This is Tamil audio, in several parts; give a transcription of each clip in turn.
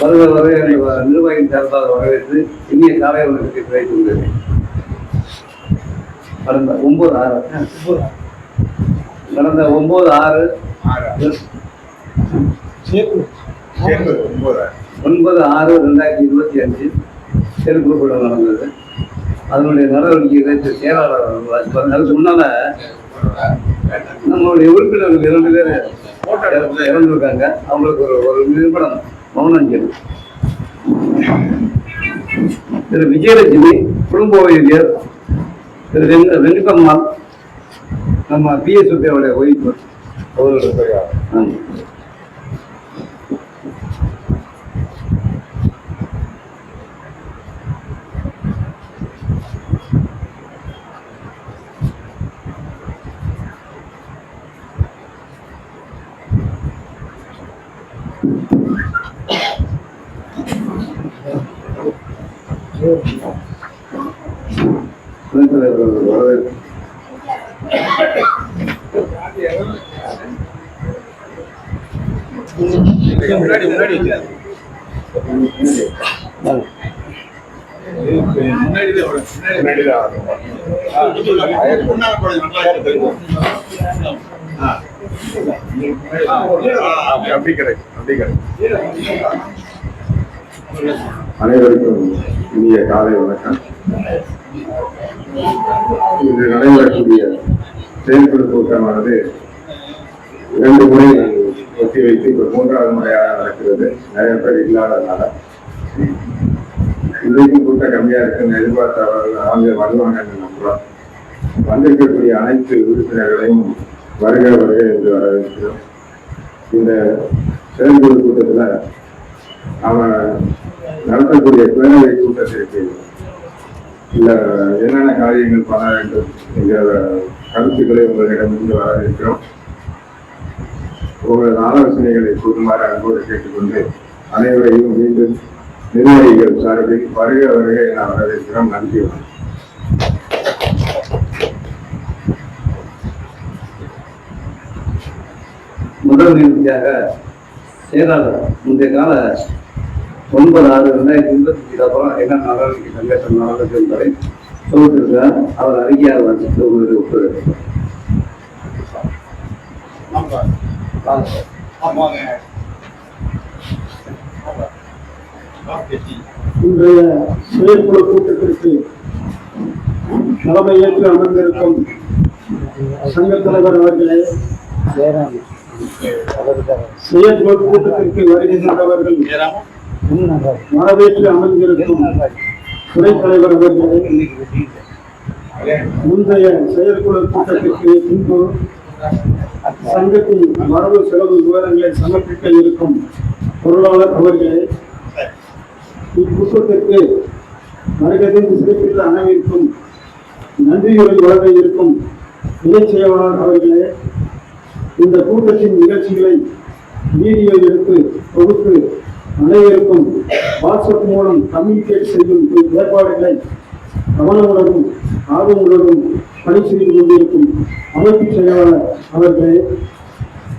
வருக வர நிர்வாகியின் சார்பாக வரவேற்று இனிய காலை வணக்கத்தை கிடைத்துள்ளது கடந்த ஒன்பது ஆறு கடந்த ஒன்பது ஆறு ஒன்பது ஆறு. ரெண்டாயிரத்தி இருபத்தி அஞ்சு தெருக்குழுக்கூடம் நடந்தது. அதனுடைய நடவடிக்கைகளை செயலாளர். அதுக்கு முன்னால நம்மளுடைய உறுப்பினர்கள் இரண்டு பேர் இறந்துருக்காங்க. அவங்களுக்கு ஒரு ஒரு நிமிடம் மௌனஞ்சலி திரு விஜயலட்சுமி குடும்ப வைத்தியர் திரு வெங்க வெங்கடம்மாள் நம்ம பிஎஸ் சுத்தியோடைய ஒய்ஃபு. அவர்களுடைய ஆமாம். துணைத் தலைவர் அவர்கள் வரவேற்பு முன்னாடி முன்னாடி வைக்காது. முன்னாடி தான் வரும். முன்னாடி தான் வரும். ஆ, முன்னால போறது நல்லா இருக்கு. ஆ. ஆ, அப்படி கிடைக்கும் அப்படி கிடைக்கும் அனைவருக்கும் இனிய காலை வணக்கம். இன்று நடைபெறக்கூடிய செயற்குழு கூட்டமானது இரண்டு முறை ஒத்தி வைத்து இப்போ மூன்றாவது முறையாக நடக்கிறது. நிறைய பேர் இல்லாததுனால. இன்றைக்கும் கூட்டம் கம்மியா இருக்குன்னு எதிர்பார்த்தவர்கள் அவங்க வருவாங்கன்னு நம்புறோம். வந்திருக்கக்கூடிய அனைத்து உறுப்பினர்களையும் வருக வருக என்று வரவேற்கிறோம். இந்த செயற்குழு கூட்டத்துல அவன் நடத்தக்கூடிய பேரவை கூட்டத்திற்கு இல்ல என்னென்ன காரியங்கள் பண்ண வேண்டும் என்கிற கருத்துக்களை உங்களிடமிருந்து வரவேற்கிறோம் உங்களது ஆலோசனைகளை கூறுமாறு அன்போடு கேட்டுக்கொண்டு அனைவரையும் மீண்டும் நிர்வாகிகள் சார்பில் வருக வருகை என வரவேற்கிறோம் நன்றி வணக்கம். முதல் நிகழ்ச்சியாக செயலாளர் முந்தைய கால ஒன்பது ஆறு ரெண்டாயிரத்தி இருபத்தி அப்புறம் என்ன நடவடிக்கை சங்கேசம் நடந்தது என்பதை தொகுத்திருக்கிறார் அவர் அறிக்கையாக வச்சுட்டு உங்களுக்கு ஒப்புழைப்பு இன்றைய செயற்குழு கூட்டத்திற்கு தலைமையேற்று அமர்ந்திருக்கும் சங்க தலைவர் அவர்களே செயற்குழு கூட்டத்திற்கு வருகை வரவேற்று அமர்ந்திருக்கும் துறை தலைவர் முந்தைய செயற்குழு கூட்டத்திற்கு பின்பு சங்கத்தின் வரவு செலவு விவரங்களை சமர்ப்பிக்க இருக்கும் பொருளாளர் அவர்களே இக்கூட்டத்திற்கு வருகத்தின் சிறப்பித்த அனைவருக்கும் நன்றியுடன் வழங்க இருக்கும் இணைச் செயலாளர் அவர்களே இந்த கூட்டத்தின் நிகழ்ச்சிகளை வீடியோ எடுத்து தொகுத்து அனைவருக்கும் வாட்ஸ்அப் மூலம் கம்யூனிகேட் செய்யும் ஏற்பாடுகளை கவனமுடனும் ஆர்வமுடனும் பணி செய்து கொண்டிருக்கும் அமைப்பு செயலாளர் அவர்களே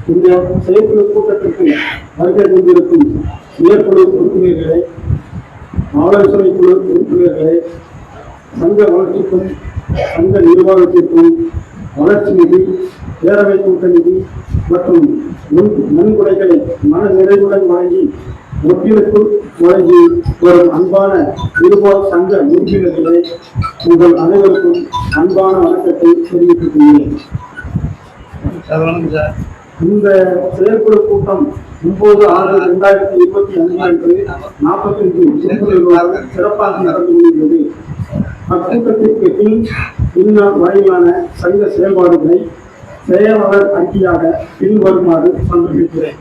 இந்த செயற்குழு கூட்டத்திற்கு வருகை கொண்டிருக்கும் செயற்குழு உறுப்பினர்களே ஆலோசனை குழு உறுப்பினர்களே சங்க வளர்ச்சிக்கும் சங்க நிர்வாகத்திற்கும் வளர்ச்சி நிதி பேரவை கூட்ட நிதி மற்றும் முன் நன்கொடைகளை மன நிறைவுடன் வழங்கி ஒத்துழைப்பு வழங்கி வரும் அன்பான நிர்வாக சங்க உறுப்பினர்களே உங்கள் அனைவருக்கும் அன்பான வணக்கத்தை தெரிவித்துக் கொள்கிறேன் இந்த செயற்குழு கூட்டம் ஒன்பது ஆறு இரண்டாயிரத்தி இருபத்தி அஞ்சு அன்று நாற்பத்தஞ்சு உறுப்பினர்களாக சிறப்பாக நடந்து முடிகிறது அக்கூட்டத்திற்கு பின் பின்னால் வரையிலான சங்க செயல்பாடுகளை செயலாளர் அறிக்கையாக பின்வருமாறு சமர்ப்பிக்கிறேன்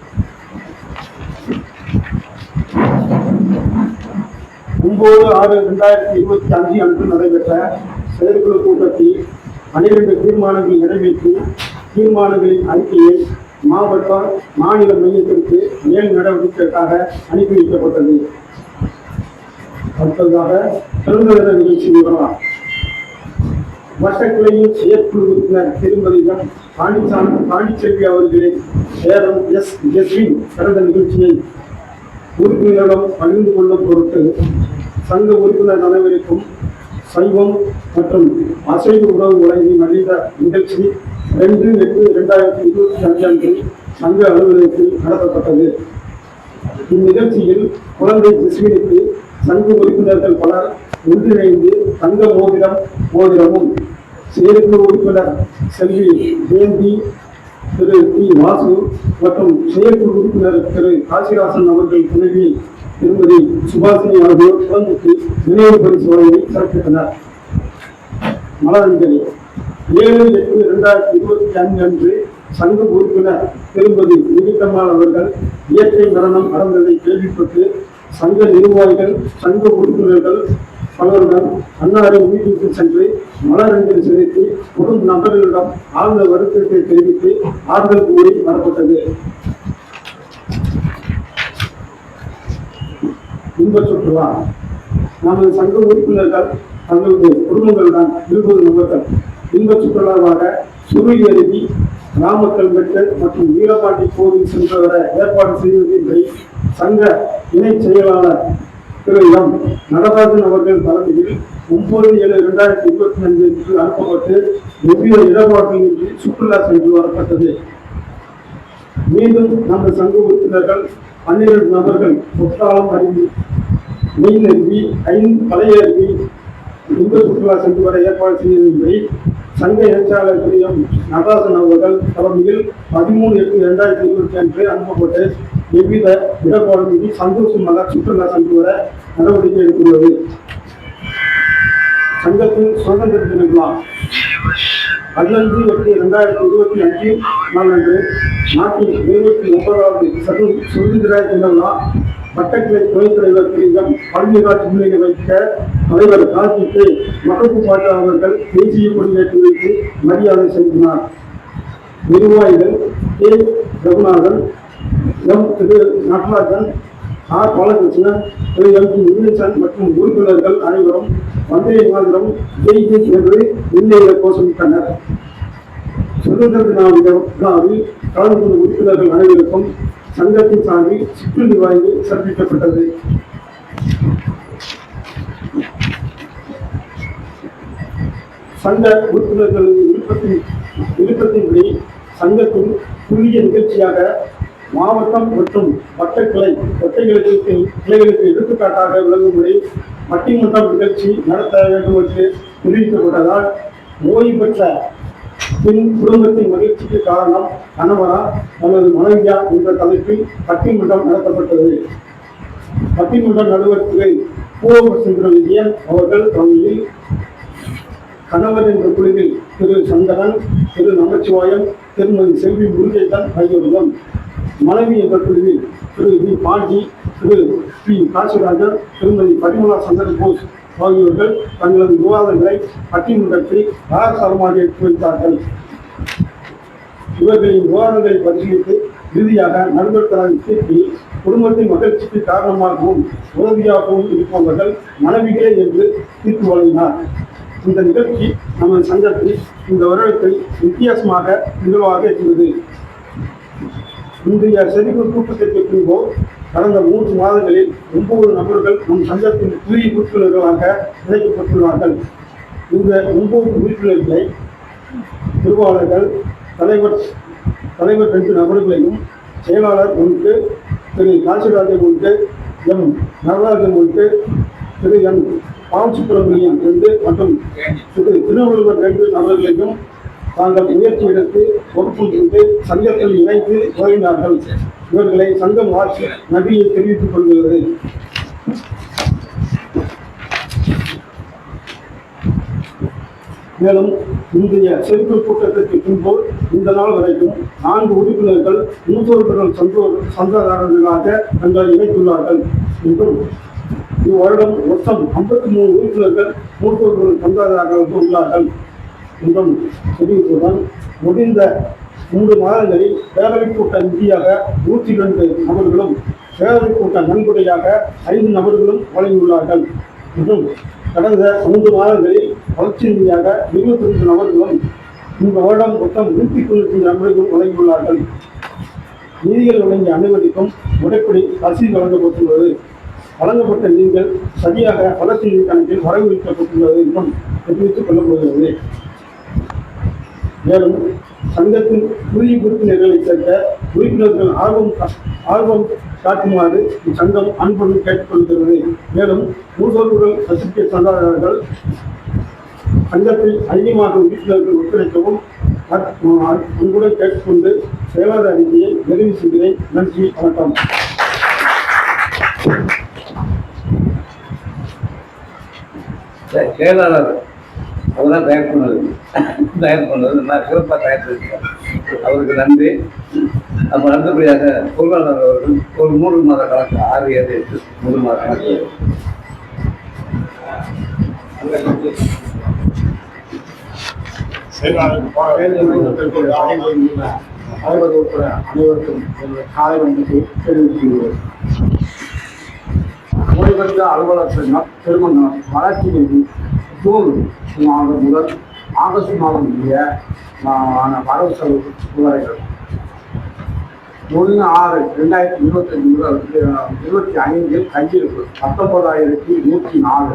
ஒன்பது ஆறு இரண்டாயிரத்தி இருபத்தி அஞ்சு அன்று நடைபெற்ற செயற்குழு கூட்டத்தில் பனிரெண்டு தீர்மானங்களை நிறைவேற்றி தீர்மானங்களின் அறிக்கையை மாவட்ட மாநில மையத்திற்கு மேல் நடவடிக்கைக்காக அனுப்பி வைக்கப்பட்டது. அடுத்ததாக பெருந்தொடர் நிகழ்ச்சி விவரம் வட்டக்கிளையின் செயற்குழு உறுப்பினர் திருமதி பாண்டிச்சாமி பாண்டிச்செல்வி அவர்களின் சேரம் எஸ். ஜெஸ்வின் கடந்த நிகழ்ச்சியை உறுப்பினரிடம் பகிர்ந்து கொள்ளும் பொருட்டு சங்க உறுப்பினர் அனைவருக்கும் சைவம் மற்றும் அசைவ உணவு வழங்கி மனித நிகழ்ச்சி ரெண்டு எட்டு இரண்டாயிரத்தி இருபத்தி அஞ்சாண்டில் சங்க அலுவலகத்தில் நடத்தப்பட்டது. இந்நிகழ்ச்சியில் குழந்தை ஜெஸ்வினுக்கு சங்க உறுப்பினர்கள் பலர் ஒன்றிணைந்து தங்க மோதிரம் மோதிரமும் செயற்குழு உறுப்பினர் செல்வி ஜெயந்தி திரு டி வாசு மற்றும் செயற்குழு உறுப்பினர் திரு காசிராசன் அவர்கள் துணைவி திருமதி சுபாஷினி ஆகியோர் குழந்தைக்கு நினைவு பரிசு வழங்கி சிறப்பித்தனர். மலரஞ்சலி ஏழு எட்டு இரண்டாயிரத்தி இருபத்தி அஞ்சு அன்று சங்க உறுப்பினர் திருமதி நிகிதம்மாள் அவர்கள் இயற்கை மரணம் நடந்ததை கேள்விப்பட்டு சங்க நிர்வாகிகள் சங்க உறுப்பினர்கள் பலருடன் அன்னாரின் வீட்டிற்கு சென்று மலரஞ்சல் செலுத்தி குடும்ப நபர்களிடம் ஆழ்ந்த வருத்தத்தை தெரிவித்து ஆறுதல் கூறி வரப்பட்டது. இன்ப சுற்றுலா. நமது சங்க உறுப்பினர்கள் தங்களது குடும்பங்களுடன் இருபது நபர்கள். இன்ப சுற்றுலாவாக சுருளி அருவி நாமக்கல் மெட்டல் மற்றும் வீரபாண்டி கோவில் சென்று வர ஏற்பாடு செய்வதில்லை சங்க இணை செயலாளர் திரு எம் நடராஜன் அவர்கள் தலைமையில் ஒன்பது ஏழு இரண்டாயிரத்தி இருபத்தி அஞ்சு அஞ்சுக்கு அனுப்பப்பட்டு வெவ்வேறு இடர்பாடுகளின்றி சுற்றுலா சென்று வரப்பட்டது. மீண்டும் நமது சங்க உறுப்பினர்கள் பன்னிரண்டு நபர்கள் குற்றாலம் அறிந்து மீன் அருவி ஐந்து பழைய அருவி இந்த சுற்றுலா சென்று வர ஏற்பாடு செய்யவில்லை சங்க எழுச்சாளர் பிரியம் எம் நடராஜன் அவர்கள் தலைமையில் பதிமூணு எட்டு இரண்டாயிரத்தி இருபத்தி அன்று அனுப்பப்பட்டு எவ்வித இடர்பாடுமின்றி சந்தோஷமாக சுற்றுலா சென்று வர நடவடிக்கை எடுத்துள்ளது. சங்கத்தின் சுதந்திர தின விழா பதினஞ்சு எட்டு இரண்டாயிரத்தி இருபத்தி அஞ்சு நாளன்று நாட்டின் இருபத்தி ஒன்பதாவது சது சுதந்திர தின விழா வட்டக்கிளை துணைத் தலைவர் திரு எம் பழனிராஜ் முன்னிலை வைக்க தலைவர் கார்த்திக்கு மகப்பு பாட்டா அவர்கள் தேசிய கொடியேற்றி வைத்து மரியாதை செலுத்தினார். நிர்வாகிகள் கே. ரகுநாதன் எம் திரு நடராஜன் ஆர். பாலகிருஷ்ணன் திரு எம். பி. முருகேசன் மற்றும் உறுப்பினர்கள் அனைவரும் வந்தே மாதிரம் ஜெய் ஜெய் என்று இன்னையில கோஷமிட்டனர். சுதந்திர தின விழாவில் கலந்து கொண்ட உறுப்பினர்கள் அனைவருக்கும் சங்கத்தின் சார்பில் சுற்றுலி வாங்கி சிறப்பிக்கப்பட்டது சங்க உறுப்பினர்களின் விருப்பத்தின் விருப்பத்தின்படி சங்கத்தின் புதிய நிகழ்ச்சியாக மாவட்டம் மற்றும் வட்டக்கிளை வட்டங்களுக்கு கிளைகளுக்கு எடுத்துக்காட்டாக விளங்கும்படி பட்டிமன்றம் நிகழ்ச்சி நடத்த வேண்டும் என்று தெரிவிக்கப்பட்டதால் ஓய்வு பெற்ற பின் குடும்பத்தின் மகிழ்ச்சிக்கு காரணம் கணவரா அல்லது மனைவியா என்ற தலைப்பில் பட்டிமன்றம் நடத்தப்பட்டது. பட்டிமன்ற நடுவர் திரு பூவ விஜயன் அவர்கள் தலைமையில் கணவர் என்ற குழுவில் திரு சந்திரன் திரு நமச்சிவாயம் திருமதி செல்வி முருகேசன் ஆகியோரும் மனைவி என்ற குழுவில் திரு வி. பாண்டி திரு பி காசிராஜன் திருமதி பரிமலா சந்திர போஸ் ஆகியோர்கள் தங்களது விவாதங்களை பட்டிமன்றத்தில் தாராளமாக எடுத்து வைத்தார்கள். இவர்களின் விவாதங்களை பரிசீலித்து இறுதியாக நடுவர் தலைமை குடும்பத்தின் மகிழ்ச்சிக்கு காரணமாகவும் உதவியாகவும் இருப்பவர்கள் மனைவிகளே என்று தீர்ப்பு வழங்கினார். இந்த நிகழ்ச்சி நமது சங்கத்தில் இந்த வருடத்தில் வித்தியாசமாக நிகழ்வாக இருந்தது. இன்றைய செறிவு கூட்டத்திற்கு பின்போ கடந்த மூன்று மாதங்களில் ஒன்பது நபர்கள் நம் சங்கத்தின் புதிய உறுப்பினர்களாக இணைக்கப்பட்டுள்ளார்கள். இந்த ஒன்பது உறுப்பினர்களை திருவாளர்கள் தலைவர் தலைவர் ரெண்டு நபர்களையும் செயலாளர் ஒன்று திரு காசிராஜன் ஒன்று எம். நடராஜன் ஒன்று திரு என் பாவ சுப்பிரமணியன் ரெண்டு மற்றும் திரு திருவள்ளுவர் ரெண்டு நபர்களையும் தாங்கள் முயற்சி எடுத்து பொறுப்பு சங்கத்தில் இணைத்து உதவினார்கள் இவர்களை சங்கம் ஆட்சி நன்றியை தெரிவித்துக் கொள்கிறது. மேலும் இன்றைய செருப்பு கூட்டத்திற்கு பின்பு இந்த நாள் வரைக்கும் நான்கு உறுப்பினர்கள் மூத்தோர்கள் சந்தோர் சந்தாதாரர்களாக தங்களை இணைத்துள்ளார்கள். என்றும் இவ்வருடம் மொத்தம் ஐம்பத்தி மூணு உறுப்பினர்கள் மூத்தோர்கள் சந்தாதாரர்களாக உள்ளார்கள். என்றும் தெரிவித்துடன் முடிந்த மூன்று மாதங்களில் பேரவைக் கூட்ட நிதியாக நூற்றி இரண்டு நபர்களும் பேரவைக் கூட்ட நன்கொடையாக ஐந்து நபர்களும் வழங்கியுள்ளார்கள். என்றும் கடந்த மூன்று மாதங்களில் வளர்ச்சி நிதியாக ரெண்டு நபர்களும் இந்த வருடம் மொத்தம் நூற்றி தொண்ணூற்றி நபர்களும் வழங்கியுள்ளார்கள். நீதிகள் வழங்கிய அனைவருக்கும் முறைப்படி ரசீது வழங்கப்பட்டுள்ளது. வழங்கப்பட்ட நீதிகள் சரியாக வளர்ச்சி கணக்கில் வரவிருக்கப்பட்டுள்ளது என்றும் தெரிவித்துக் கொள்ளப்படுகிறது. மேலும் சங்கத்தின் புதிய உறுப்பினர்களை சேர்க்க உறுப்பினர்கள் ஆர்வம் ஆர்வம் காட்டுமாறு இச்சங்கம் அன்புடன் கேட்டுக்கொள்கிறது மேலும் மூதோர்கள் ரசிக்க சந்தாதாரர்கள் சங்கத்தில் அதிகமாக உறுப்பினர்கள் ஒத்துழைக்கவும் அன்புடன் கேட்டுக்கொண்டு செயலாளர் அறிக்கையை நிறைவு செய்கிறேன். நன்றி வணக்கம். செயலாளர் அதெல்லாம் தயார் பண்ணது தயார் பண்ணது நான் சிறப்பாக தயார் பண்ணிருக்கேன் அவருக்கு நன்றி. நம்ம நல்லபடியாக பொருளாளர் அவர்கள் ஒரு மூன்று மாத கணக்கு ஆறு ஏழு எட்டு மூன்று மாத கணக்கு அனைவரும் உட்பட அனைவருக்கும் காலை வந்தத்தை தெரிவித்துள்ளது அலுவலர் சங்கம் திருமணம் வளர்ச்சி நிதி ஜூன் மாதம் முதல் ஆகஸ்ட் மாதம் முடிய வரவு செலவு விவரங்கள் ஒன்று ஆறு ரெண்டாயிரத்தி இருபத்தஞ்சு முதல் இருபத்தி ஐந்தில் கையிருப்பு பத்தொன்பதாயிரத்தி நூற்றி நாலு.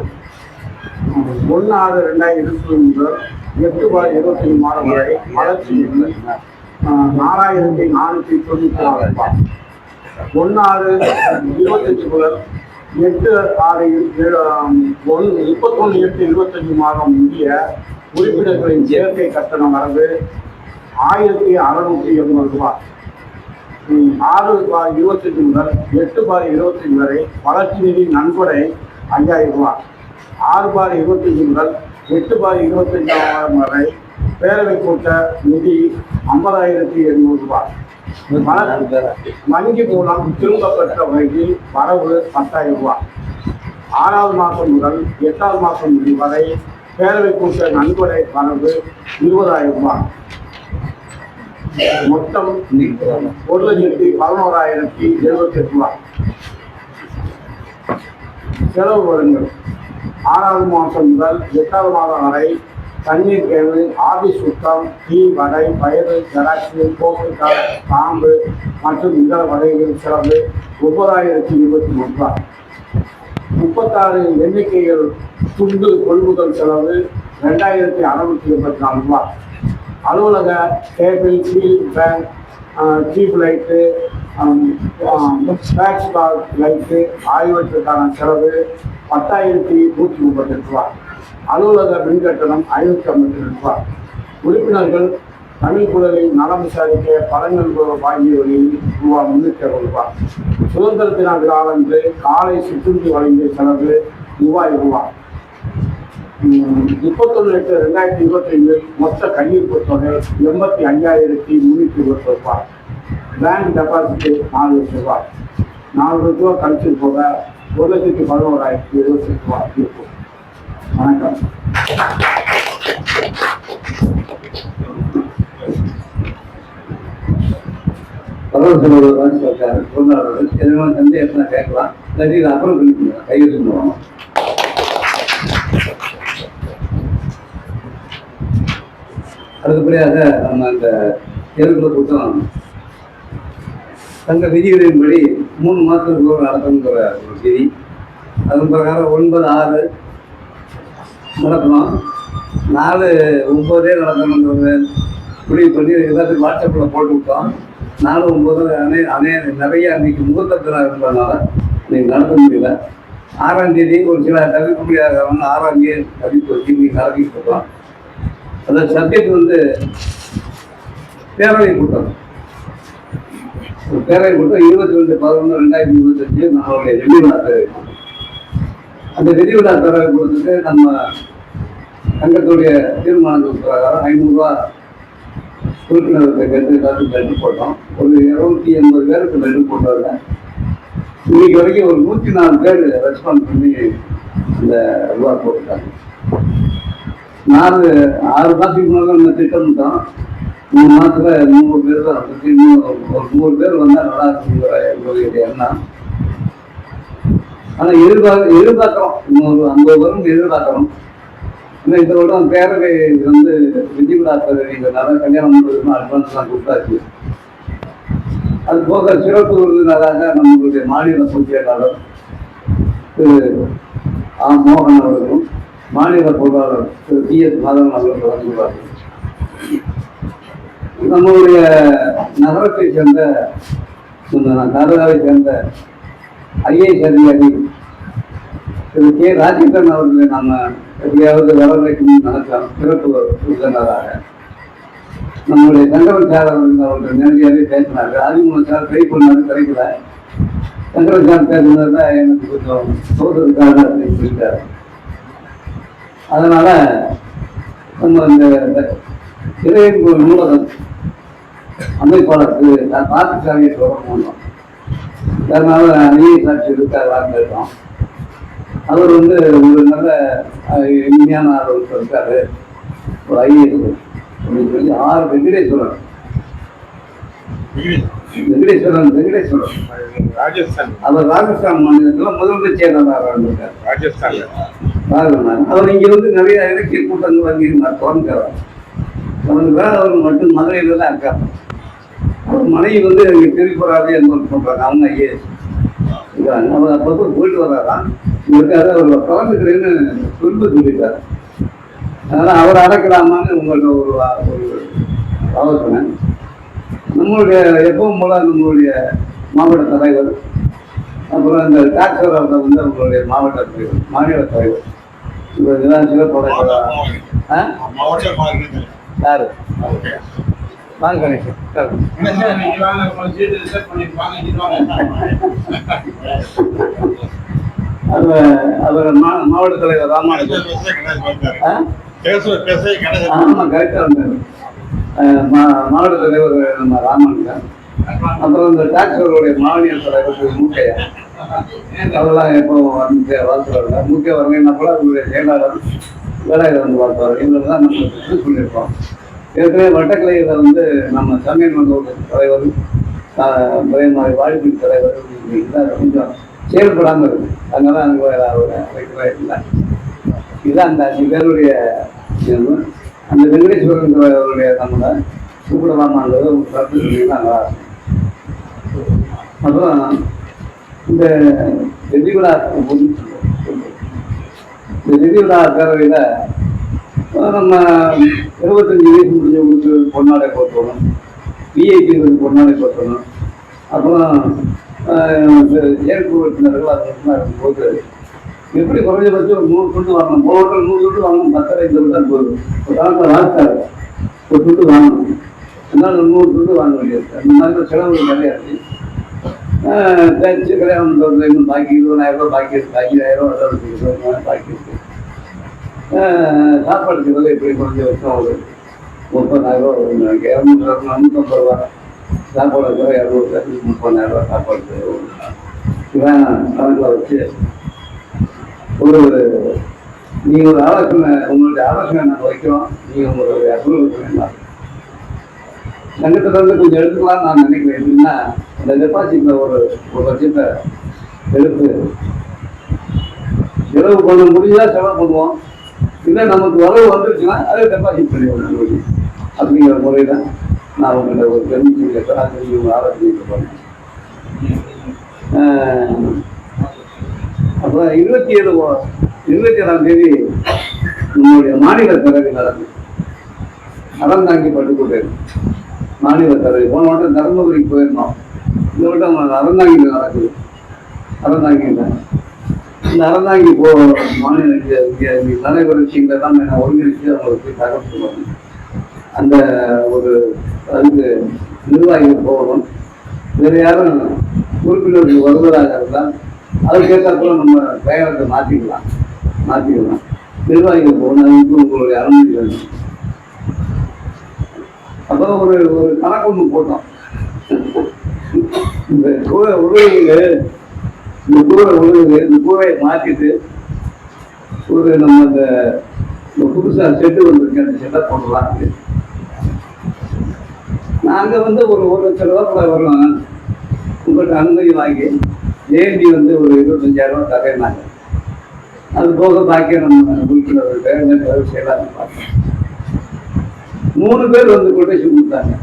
ஒன்று ஆறு ரெண்டாயிரத்தி இருபத்தி முதல் எட்டு இருபத்தி ஐந்து மாதம் வரை வளர்ச்சி நாலாயிரத்தி நானூற்றி தொண்ணூற்றி நாலு ரூபாய். ஒன்று ஆறு இருபத்தஞ்சு முதல் எட்டு ஆறு ஒன்று முப்பத்தொன்று எட்டு இருபத்தஞ்சு மாதம் இந்திய உறுப்பினர்களின் சேர்க்கை கட்டணம் வரவு ஆயிரத்தி அறநூற்றி எண்பது ரூபாய். ஆறு பார் இருபத்தஞ்சு முதல் எட்டு பார் இருபத்தஞ்சு வரை வளர்ச்சி நிதி நன்கொடை அஞ்சாயிரம் ரூபாய். ஆறு பார் இருபத்தஞ்சு முதல் எட்டு பார் இருபத்தஞ்சாயிரம் வரை பேரவை கூட்ட நிதி ஐம்பதாயிரத்தி எண்ணூறு ரூபாய். வங்கி மூலம் திரும்பப்பட்ட வங்கி வரவு பத்தாயிரம் ரூபாய் ஆறாவது மாதம் முதல் எட்டாவது மாதம் வரை பேரவை கூட்ட நன்கொடை வரவு இருபதாயிரம் ரூபாய் மொத்தம் ஒரு லட்சத்தி பதினோராயிரத்தி எழுபத்தி எட்டு ரூபாய் செலவு வருங்கள். ஆறாவது மாதம் முதல் எட்டாவது மாதம் வரை தண்ணீர் கேவு ஆவி சுத்தம் டீ வடை பயிறு ஜெராக்ஸு போக்குக்கால் பாம்பு மற்றும் இதர வடைகள் செலவு ஒன்பதாயிரத்தி இருபத்தி ஒன்றாம் முப்பத்தாறு எண்ணிக்கைகள் துண்டு கொள்முதல் செலவு ரெண்டாயிரத்தி அறுநூத்தி எண்பத்தி நாலு ரூபாய் அலுவலக table ceiling fan tube light snacks பால் லைட்டு ஆகியவற்றுக்கான செலவு பத்தாயிரத்தி நூற்றி முப்பத்தெட்டு ரூபாய் அலுவலக மின் கட்டணம் ஐநூற்றி ஐம்பத்தி ரெண்டு ரூபாய் உறுப்பினர்கள் தமிழ் குழலில் நலம் விசாரிக்க பழங்கள் வாங்கியவர்களில் ரூபாய் முன்னூற்றி அறுபது ரூபாய் சுதந்திர தின விழாவன்று காலை சிற்றுண்டி வழங்கிய செலவு ரூபாய் ரூபாய் முப்பத்தொன்று லட்சம் ரெண்டாயிரத்தி இருபத்தைந்தில் மொத்த கையிருப்பு தொகை எண்பத்தி ஐயாயிரத்தி முன்னூற்றி இருபத்தி ரூபாய் பேங்க் டெபாசிட் நாலு லட்சம் ரூபாய் நாலு லட்ச ரூபா கழிச்சு போக ஒரு லட்சத்தி பதினோராயிரத்தி எழுபத்தி ரூபாய் இருக்கும் வணக்கம். பரவல் செலவு பொருளாளர்கள் சந்தேகத்தில் கேட்கலாம். இல்லாட்டி இதை அப்புறம் பண்ணிக்கலாம் அடுத்தபடியாக நம்ம அந்த தேர்தல் கூட்டம் தங்க விதிகளின்படி மூணு மாதத்துக்கு ஒரு நடத்தணுங்கிற ஒரு விதி. அதன் பிரகாரம் ஒன்பது ஆறு நடக்கணும் நாலு ஒம்போதே நடக்கணுன்றது முடிவு பண்ணி எல்லாத்தையும் வாட்ஸ்அப்பில் போட்டு விட்டோம். நாலு ஒம்பது அணை அணைய நிறைய அன்னைக்கு முகூர்த்தத்தில் இருந்ததுனால நீங்கள் நடத்த முடியல. ஆறாம் தேதி ஒரு சில தவிர்க்க முடியாதவங்க ஆறாம் தேதி தவிர்ப்பு வச்சு இன்னைக்கு நடத்திட்டு இருக்கோம். அந்த சப்ஜெக்ட் வந்து பேரவை கூட்டம் ஒரு பேரவை கூட்டம் இருபத்தி ரெண்டு பதினொன்று ரெண்டாயிரத்தி இருபத்தஞ்சு நம்மளுடைய ரெண்டு விழா அந்த வெள்ளி தரவை கொடுத்துட்டு நம்ம சங்கத்துடைய தீர்மானங்கள் பிரகாரம் ஐநூறுரூவா உறுப்பினர்களுக்கு கட்டு எல்லாத்தையும் கட்டு போட்டோம். ஒரு இருநூத்தி எண்பது பேருக்கு கட்டு போட்டாங்க இன்னைக்கு வரைக்கும் ஒரு நூற்றி நாலு பேர் ரெஸ்பான்ஸ் பண்ணி அந்த ரூபா போட்டுட்டாங்க. நாலு ஆறு மாதத்துக்கு முன்னாடி நம்ம திட்டமிட்டோம். மூணு மாதத்தில் நூறு பேர் தான். இன்னும் ஒரு நூறு பேர் வந்தால் நல்லா இருக்குங்கிற எங்களுடைய எண்ணம் ஆனால் எதிர்பார்க்க எதிர்பார்க்குறோம். இன்னொரு ஐம்பது வரும் எதிர்பார்க்குறோம். இன்னும் இந்த வருடம் பேரவை வந்து விஜய் விழா பேரவைங்கிறனால கல்யாணம் பண்ணுறதுக்கு அட்வான்ஸ்லாம் கொடுத்தாச்சு. அது போக சிறப்பு விருந்தினராக நம்மளுடைய மாநில பொதுச் திரு ஆ. மோகன் அவர்களும் மாநில பொருளாளர் திரு பி. எஸ். மாதவன் அவர்கள் வந்துள்ளார்கள் நம்மளுடைய நகரத்தை சேர்ந்த இந்த கர்நாடகாவை சேர்ந்த ஐஏஎஸ் அதிகாரி திரு கே. ராஜேந்திரன் அவர்களை நாம் எப்படியாவது வரவழைக்கும் நினைச்சோம் சிறப்பு விருந்தினராக நம்மளுடைய சங்கரன் சார் அவர்கள் அவர்கள் நேரடியாகவே பேசினார்கள். அதிமுக சார் ட்ரை பண்ணாரு கிடைக்கல. சங்கரன் சார் தான் எனக்கு கொஞ்சம் சோதனைக்காக அப்படின்னு சொல்லிட்டார். அதனால நம்ம இந்த இறையன் நூலகம் அமைப்பாளருக்கு நான் பார்த்துச்சாரியை தொடர்பு பண்ணோம் அதனால அணியை சாட்சி இருக்கார் வாழ்ந்துட்டோம் அவர் வந்து ஒரு நல்ல இனிமையான ஆள் இருக்காரு ஒரு ஐஏஎஸ் அப்படின்னு சொல்லி ஆர் வெங்கடேஸ்வரன் வெங்கடேஸ்வரன் வெங்கடேஸ்வரன் ராஜஸ்தான். அவர் ராஜஸ்தான் மாநிலத்தில் முதல்வர் செயலாளராக இருந்திருக்கார். ராஜஸ்தான். அவர் இங்க வந்து நிறைய இலக்கிய கூட்டங்கள் வாங்கியிருந்தார் தொடர்ந்தார் அவனுக்கு வேற அவர் மட்டும் மதுரையில தான் இருக்கார். அவர் மனைவி வந்து இங்க திருப்பூராவே என்பவர் சொல்றாங்க. அவங்க ஐஏஎஸ் இருக்காங்க அப்பப்போ போயிட்டு வர்றாராம் இருக்காரு அவர் கலந்துக்கிறேன்னு சொல்லி சொல்லிட்டார். அதனால அவர் அடக்கலாமான்னு உங்கள்ட்ட ஒரு ஒரு ஆலோசனை. நம்மளுடைய எப்பவும் போல நம்மளுடைய மாவட்ட தலைவர் அப்புறம் இந்த டாக்டர் அவர்கள் வந்து அவங்களுடைய மாவட்ட தலைவர் மாநில தலைவர். இப்போ இதெல்லாம் சிறப்போட ஆ? யாரு? வாங்க சார் அவர் மாவட்ட தலைவர் ராமானுஜன். ஆ? ஆமாம் கரெக்டாக இருந்தார். மாவட்ட தலைவர் நம்ம ராமானுஜன். அப்புறம் இந்த டாக்டர்களுடைய மாநில தலைவர் மூக்கையா. அதெல்லாம் எப்போ வந்து வாழ்த்துவாங்க மூக்கையா வரலைன்னா கூட அவருடைய செயலாளர் வேலையில் வந்து வாழ்த்துவார். இவங்க தான் நம்ம சொல்லியிருக்கோம். ஏற்கனவே வட்டக்கலையில் வந்து நம்ம சமையல் மன்ற தலைவர் பிரேமாரி வாழ்க்கை தலைவர் இல்லாத கொஞ்சம் செயல்படாமல் இருக்கு. அதனால அங்கே வேற ஒரு இல்லை. இதுதான் அந்த அஞ்சு பேருடைய இது. அந்த வெங்கடேஸ்வரன்றவருடைய நம்மளை கூப்பிடலாமான்றது ஒரு கருத்து சொன்னீங்கன்னா நல்லா அப்புறம் இந்த வெற்றி விழா இந்த வெற்றி பேரவையில் நம்ம இருபத்தஞ்சி வயசு முடிஞ்சவங்களுக்கு பொன்னாடை போட்டணும் விஐபிகளுக்கு பொன்னாடை போட்டணும் அப்புறம் ஏற்பு உறுப்பினர்கள் அது இருக்கும்போது எப்படி குறைஞ்சபட்சம் ஒரு நூறு துண்டு வாங்கணும்? ஒவ்வொரு நூறு துண்டு வாங்கணும். பத்தரை ஐந்து தான் போதும். ஒரு காலத்தில் வாழ்த்தாரு ஒரு துண்டு வாங்கணும். அதனால் ஒரு நூறு துண்டு வாங்க வேண்டியது. அந்த மாதிரி செலவு நிறையா இருக்கு. ஆஹ் கல்யாணம் பண்ணுறது இன்னும் பாக்கி இருபதாயிரம் ரூபாய் பாக்கி இருக்கு. ஐயாயிரம் ரூபாய் பாக்கி இருக்குது சாப்பாடுக்கு சாப்பாடு செலவு எப்படி குறைஞ்ச வருஷம் ஒரு முப்பதாயிரம் ரூபா வரும் நானூற்றம்பது ரூபா சாப்பாடு இருக்கிற இரநூறு முப்பதாயிரரூவா சாப்பாடு செலவு இதான் கணக்கில் வச்சு ஒரு நீங்கள் ஒரு ஆலோசனை உங்களுடைய ஆலோசனை நாங்கள் வைக்கிறோம். நீங்கள் உங்களுடைய அப்ரூவல் வேண்டாம் சங்கத்திலிருந்து கொஞ்சம் எடுத்துக்கலாம்னு நான் நினைக்கிறேன். எப்படின்னா இந்த டெபாசிட்டில் ஒரு ஒரு லட்சத்தை எடுத்து செலவு பண்ண முடிஞ்சால் செலவு பண்ணுவோம். இல்லை நமக்கு வரவு வந்துருச்சுன்னா அதை டெபாசிட் பண்ணிடுவோம். அப்படிங்கிற முறையில் நான் உங்கள்கிட்ட ஒரு பெருமிச்சு கேட்டேன். அது நீங்க உங்க பண்ணேன் அப்புறம் இருபத்தி ஏழு ஓ- இருபத்தி ஏழாம் தேதி நம்முடைய மாநில பேரவை நடந்தது தாங்கி பட்டுக்கோட்டை மாநில பேரவை போன வட்டம் தருமபுரிக்கு போயிருந்தோம். இந்த வட்டம் அறந்தாங்கியில் நடக்குது. அறந்தாங்கியில் அறந்தாங்கி போ மாநில இங்க- விஷயங்களை தான் நான் ஒருங்கிணைச்சு அவங்களுக்கு தகவல் அந்த ஒரு அதுக்கு நிர்வாகிகள் போகணும். வேறு யாரும் உறுப்பினர்கள் வருவதாக இருந்தால் அதுக்கேற்றாப்புல நம்ம பெயரத்தை மாற்றிக்கலாம் மாற்றிக்கலாம் நிர்வாகிகள் போகணும் அதுக்கு உங்களுடைய அனுமதி வேணும். அப்புறம் ஒரு ஒரு கணக்கு ஒன்று போட்டோம். இந்த கூரை இந்த கூரை உழுது இந்த கூரையை மாற்றிட்டு ஒரு நம்ம அந்த புதுசாக செட்டு வந்திருக்கு அந்த செட்டை போடலாம். நாங்கள் வந்து ஒரு ஒரு லட்ச ரூபா கூட வரும். உங்கள்கிட்ட அனுமதி வாங்கி ஏடி வந்து ஒரு இருபத்தஞ்சாயிரம் ரூபா தரேன்னாங்க. அது போக பாக்கிய நம்ம உறுப்பினர்கள் வேலை செய்யலாம் பார்த்தோம் மூணு பேர் வந்து கொட்டேஷன் கொடுத்தாங்க.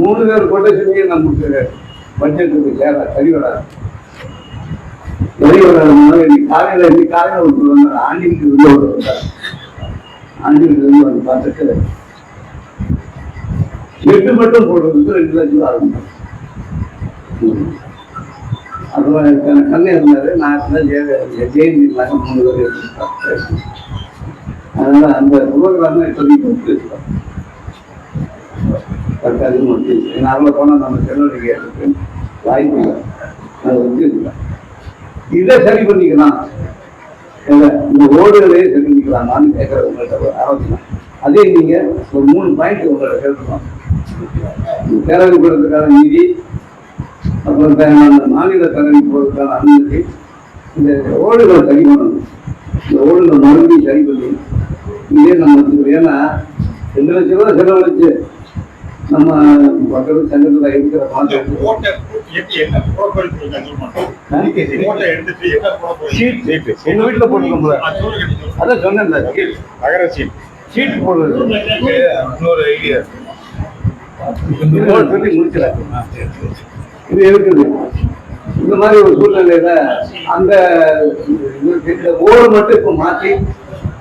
மூணு பேர் கொட்டேஷனையும் நமக்கு பட்ஜெட்டுக்கு சேர சரி வராது. இன்னைக்கு காலையில இன்னைக்கு காலையில ஒருத்தர் வந்தார் ஆண்டிக்கு வந்தார் ஆண்டிக்கு இருந்து வந்து பார்த்துட்டு எட்டு மட்டும் போடுறதுக்கு ரெண்டு லட்சம் ரூபா ஆகும் அப்புறம் எனக்கு கண்ணு இருந்தாரு? நான் ஜெய ஜெயந்தி இல்லாம மூணு பேர் அதனால அந்த ப்ரோக்ராம் இப்போதைக்கு வச்சிருக்கோம் தற்காலிகம் வந்து நார்மலாக போனால் நம்ம செலவழிக்க வாய்ப்பு இல்லை. அது வந்து இதை சரி பண்ணிக்கலாம். இந்த ஓடுகளையே சரி பண்ணிக்கலாமான்னு கேட்கறது உங்கள்கிட்ட ஒரு ஆலோசனை. அதே நீங்க ஒரு மூணு பாயிண்ட் உங்கள்கிட்ட கேட்கணும். பேரவை போடுறதுக்கான நிதி அப்புறம் மாநில பேரவை போடுறதுக்கான அனுமதி இந்த ஓடுகளை சரி பண்ணணும். இந்த ஓடுகளை மறுபடியும் சரி பண்ணி இதே நம்ம வச்சுக்கிறோம் ஏன்னா ரெண்டு லட்சம் ரூபா செலவழிச்சு நம்ம பக்கத்து சங்கத்தில் இருக்கிற எங்க வீட்டுல சொல்லுங்க. அதான் சொன்னேன் நகர சீட் சீட்டு போடுறது. இன்னொரு ஐடியா சொல்லி முடிக்கல. இது இருக்குது இந்த மாதிரி ஒரு சூழ்நிலையில அந்த இந்த ஓடு மட்டும் இப்போ மாற்றி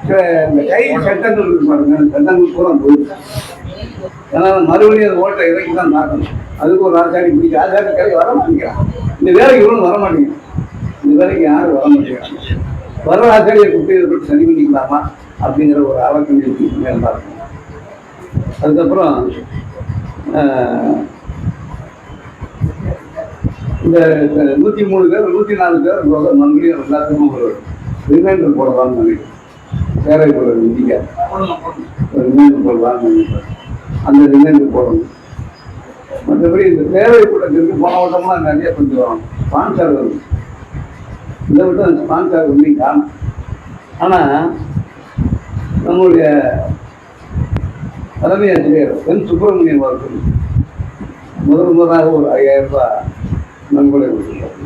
இந்த கை சட்டங்கள் இருக்கு பாருங்க சட்டங்கள் பூரா போயிடுச்சு. அதனால மறுபடியும் அந்த ஓட்டை இறக்கி தான் பார்க்கணும் அதுக்கு ஒரு ஆச்சாரி பிடிக்கும் ஆசாரி கலை வர மாட்டேங்கிறான். இந்த வேலைக்கு இவனும் வர மாட்டேங்கிறான். இந்த வேலைக்கு யாரும் வர மாட்டேங்கிறாங்க வர ஆசாரியை கூப்பிட்டு இதை போட்டு சரி பண்ணிக்கலாமா? அப்படிங்கிற ஒரு ஆலோசனை மேலே பார்க்கணும். அதுக்கப்புறம் ஆஹ், இந்த நூற்றி மூணு பேர் நூற்றி நாலு பேர் போக மறுபடியும் எல்லாத்துக்கும் ஒரு ரிமைண்டர் போடலாம்னு நினைக்கிறேன். வேற போடுறது இந்தியா ஒரு ரிமைண்டர் போடலாம்னு நினைக்கிறேன். அந்த ரிமைண்டர் போடணும் மற்றபடி இந்த தேவை கூட்டத்திற்கு போன வட்டம்லாம் நிறைய கொஞ்சம் ஸ்பான்சர் வரும் இதை விட்டு அந்த ஸ்பான்சர் வந்து காணும் ஆனால் நம்முடைய தலைமை ஆசிரியர் என் சுப்பிரமணியம் அவர்கள் முதல் முதலாக ஒரு ஐயாயிரம் ரூபாய் நன்கொடை கொடுத்தார்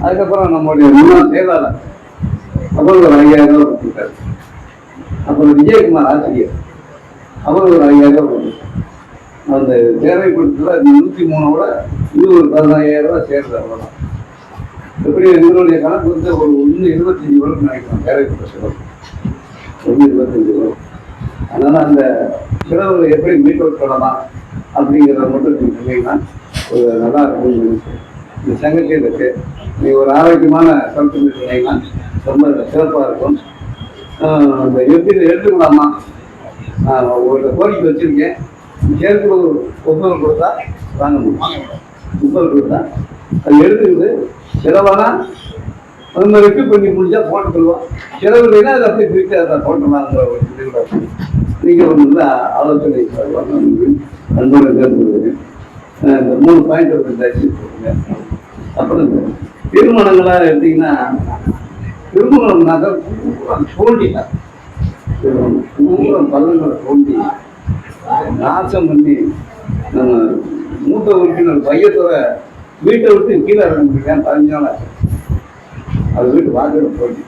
அதுக்கப்புறம் நம்முடைய முன்னாள் செயலாளர் அவர் ஒரு ஐயாயிரம் ரூபாய் கொடுத்துருக்காரு. அப்புறம் விஜயகுமார் ஆசிரியர் அவர் ஒரு ஐயாயிரம் ரூபாய் கொடுத்தார் அந்த தேவைப்படுத்தல நூற்றி மூணோட இது ஒரு பதினாயிரம் ரூபாய் சேர்ந்து அவ்வளோதான் எப்படி எங்களுடைய கணக்கு வந்து ஒரு ஒன்று இருபத்தஞ்சி வரும் நினைக்கிறோம் தேவைப்பட்ட செலவு. ஒன்று இருபத்தஞ்சி வரும். அதனால் அந்த செலவுகளை எப்படி மீட் அவுட் பண்ணலாம் அப்படிங்கிறத மட்டும் நீங்கள் சொன்னீங்கன்னா ஒரு நல்லா இருக்கும் இந்த சங்கத்தில் இருக்கு. நீ ஒரு ஆரோக்கியமான கருத்து சொன்னீங்கன்னா ரொம்ப சிறப்பாக இருக்கும். இந்த அந்த எப்படி எடுத்துக்கலாமா ஒரு கோரிக்கை வச்சுருக்கேன் ஏற்கனவே ஒரு ஒப்புதல் கொடுத்தா வாங்க முடியும் வாங்க ஒப்புதல் கொடுத்தா. அது எடுத்துக்கிட்டு செலவானா? அது மாதிரி ரிப்பீட் பண்ணி முடிஞ்சா போட்டுக்கலாம் செலவு இல்லைன்னா அது அப்படியே பிரித்து அதை போட்டலாங்கிற ஒரு இதுல நீங்கள் ஒரு நல்ல ஆலோசனை சொல்லணும் அன்போடு தேர்ந்தெடுக்கிறேன் இந்த மூணு பாயிண்ட் ஒரு தயவுசெய்து போடுங்க அப்புறம் இந்த திருமணங்களாக எடுத்தீங்கன்னா திருமணம்னாக்கா பூரா தோண்டிட்டாங்க திருமணம் பள்ளங்களை தோண்டி நாசம் பண்ணி நம்ம மூத்த உறுப்பினர் பையத்தோட வீட்டை விட்டு கீழே இறங்க முடியல பதினஞ்சு அது வீட்டு வாக்கில் போயிட்டு.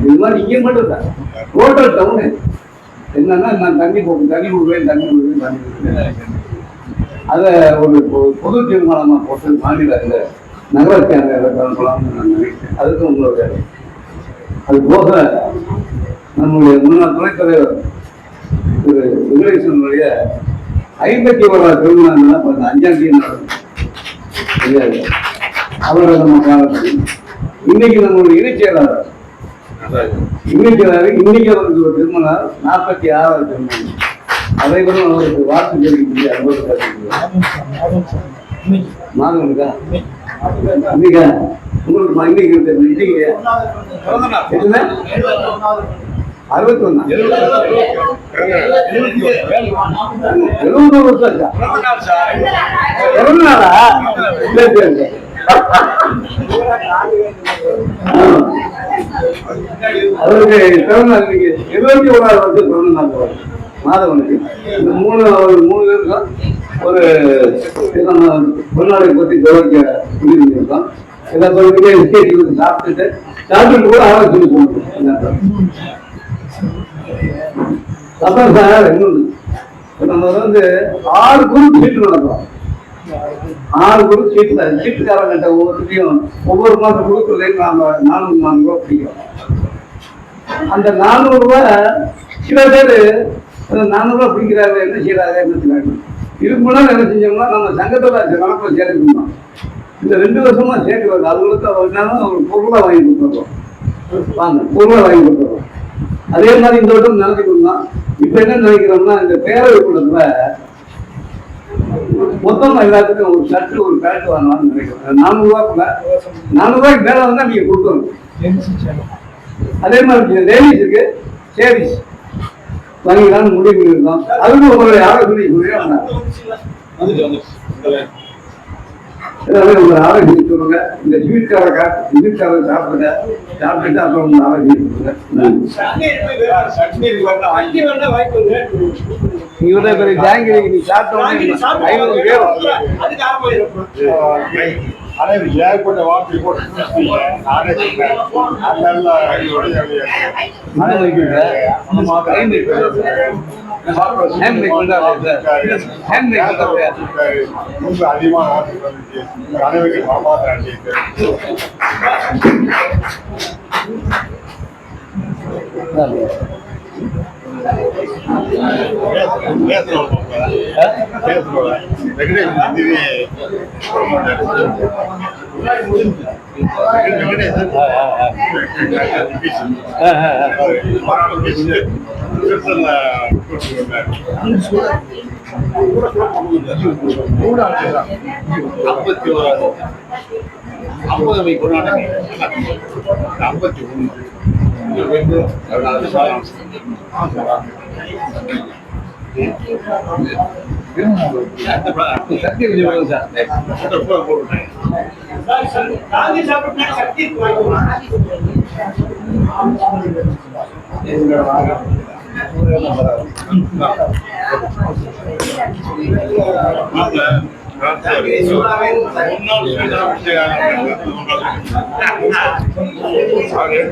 இது மாதிரி இங்கே மட்டும் தான் டோட்டல் டவுனு என்னன்னா நான் தண்ணி போக்கு தண்ணி விடுவேன் தண்ணி விடுவேன் தண்ணி விடுவேன் அதை ஒரு பொ- பொது தீர்மானமாக போட்டு மாநில இந்த நகராட்சி அந்த கிளம்பலாம்னு நான் நினைக்கிறேன் அதுக்கு உங்களுடைய அது போக நம்முடைய முன்னாள் துணைத் தலைவர் திரு வெங்கடேசனுடைய ஐம்பத்தி ஓராவது திருமணம் இப்போ அஞ்சாம் தேதி தெரியாது. அவரை நம்ம காலத்தில் இன்னைக்கு நம்மளுடைய இணைச் செயலாளர். இன்னைக்கு இன்னைக்கு அவருக்கு ஒரு திருமணம் நாற்பத்தி ஆறாவது திருமணம் அனைவரும் அவருக்கு வாழ்த்து தெரிவிக்க அனுபவம் மாதம் இருக்கா இன்னைக்கா? உங்களுக்கு இன்னைக்கு. இன்னைக்கு அறுபத்தி ஒண்ணா எழுபது வருஷம் ஆச்சா? பிறந்த நாளா சரி, சரி, அவருக்கு பிறந்த நாள் இன்னைக்கு இருபத்தி ஓராவது வருஷம் பிறந்த நாள் மாதவனுக்கு. இந்த மூணு ஒரு மூணு பேருக்கும் ஒரு நம்ம பொருளாதார பற்றி கவனிக்க சொல்லியிருக்கோம் எல்லா பகுதியும் சாப்பிட்டுட்டு சாப்பிட்டு கூட ஆலோசனை போகணும். அதான் சார் இன்னொன்று நம்ம வந்து ஆறு குரூப் சீட்டு நடக்கிறோம் ஆறு குரூப் சீட்ல சீட்டுக்காரங்கிட்ட ஒவ்வொருத்தையும் ஒவ்வொரு மாதம் குரூப்லையும் நாம நானூறு நானூறு ரூபா பிடிக்கிறோம். அந்த நானூறு ரூபாய் சில பேர் அந்த நானூறு என்ன செய்யறாரு என்ன செய்யறாரு இதுக்கு முன்னாடி என்ன செஞ்சோம்னா நம்ம சங்கத்தில் கணக்கில் சேர்க்கணும் இந்த ரெண்டு வருஷமா சேர்க்கிறது அவங்களுக்கு என்னன்னா ஒரு பொருளை வாங்கி கொடுத்துருக்கோம் வாங்க பொருளை வாங்கி கொடுத்துருக்கோம் அதே மாதிரி இந்த வட்டம் நினைச்சுக்கணும்னா இப்ப என்ன நினைக்கிறோம்னா இந்த பேரவை கூடத்துல மொத்தம் எல்லாத்துக்கும் ஒரு ஷர்ட் ஒரு பேண்ட் வாங்கலாம்னு நினைக்கிறேன் நானூறு ரூபாய்க்குள்ள நானூறு ரூபாய்க்கு மேல வந்தா நீங்க கொடுக்கணும். அதே மாதிரி லேடிஸ் இருக்கு சேவிஸ் வாங்கிக்கலாம்னு முடிவு பண்ணியிருக்கோம். அதுக்கு உங்களுடைய ஆலோசனை சொல்லுங்க ஏதாவது உங்க ஆலோசனை சொல்லுங்க இந்த ஸ்வீட் கவரை காட்டு ஸ்வீட் கவரை சாப்பிடுங்க. சாப்பிட்டுட்டு அப்புறம் உங்க ஆலோசனை சொல்லுங்க இவரே பெரிய ஜாங்கிரி நீ சாப்பிட்ட ஐநூறு பேர் ஆனா இது ஏகப்பட்ட வார்த்தை போட்டு. நானே சொன்னேன். அதனால ஐயோட ஐயோட. மனம் வைக்கல ரொம்ப ஐம்பத்தி ஓராது ஐம்பது மை கொண்டாடுங்க ஐம்பத்தி ஒன்று சக்தி சார்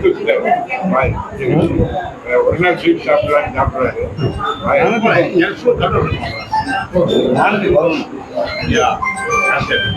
போட்டுட்டேன் ஒரு நாள் ஸ்வீட் சாப்பிடலாம் சாப்பிடுறாரு நாளைக்கு